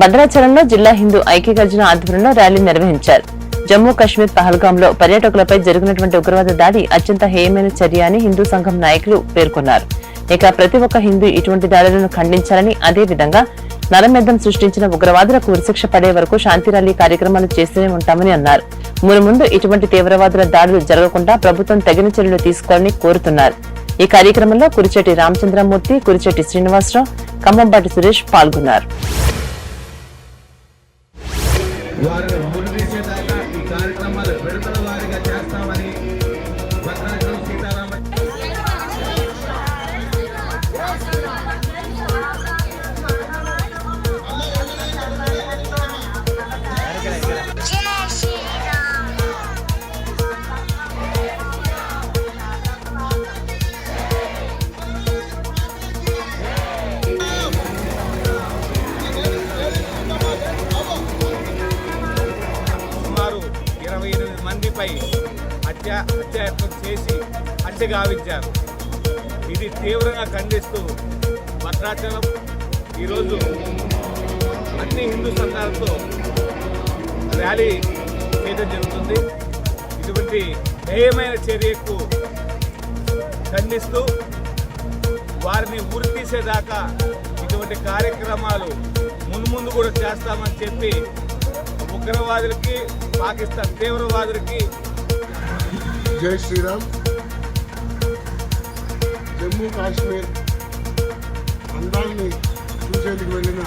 భద్రాచలంలో జిల్లా హిందూ ఐక్యగర్జన ఆధ్వర్యంలో ర్యాలీ నిర్వహించారు. జమ్మూ కాశ్మీర్ పహల్గాంలో పర్యాటకులపై జరిగినటువంటి ఉగ్రవాద దాడి అత్యంత హేయమైన చర్య అని హిందూ సంఘం నాయకులు పేర్కొన్నారు. ఇక ప్రతి ఒక్క హిందూ ఇటువంటి దాడులను ఖండించాలని అదే విధంగా నరమేధం సృష్టించిన ఉగ్రవాదులకు ఉరిశిక్ష పడే వరకు శాంతి ర్యాలీ కార్యక్రమాలు చేస్తూనే ఉంటామని అన్నారు. మునుముందు ఇటువంటి తీవ్రవాదుల దాడులు జరగకుండా ప్రభుత్వం తగిన చర్యలు తీసుకోవాలని కోరుతున్నారు. ఈ కార్యక్రమంలో కురిచెట్టి రామచంద్రమూర్తి కురిచెట్టి శ్రీనివాసరావు ఖమ్మంపాటి సురేష్ పాల్గొన్నారు. వారిని ముడి తీసేదాకా ఈ కార్యక్రమాలు విడతల వారిగా చేస్తామని అరవై ఎనిమిది మందిపై హత్య హత్యాయత్నం చేసి హత్య గావించారు. ఇది తీవ్రంగా ఖండిస్తూ భద్రాచలం ఈరోజు అన్ని హిందూ సంఘాలతో ర్యాలీ చేయడం జరుగుతుంది. ఇటువంటి హేయమైన చర్యకు ఖండిస్తూ వారిని ఉరి తీసేదాకా ఇటువంటి కార్యక్రమాలు మున్ముందు కూడా చేస్తామని చెప్పి ఉగ్రవాదులకి పాకిస్తాన్ తీవ్రవాదులకి జై శ్రీరామ్ జమ్మూ కాశ్మీర్ అందాన్ని చూసేందుకు వెళ్ళిన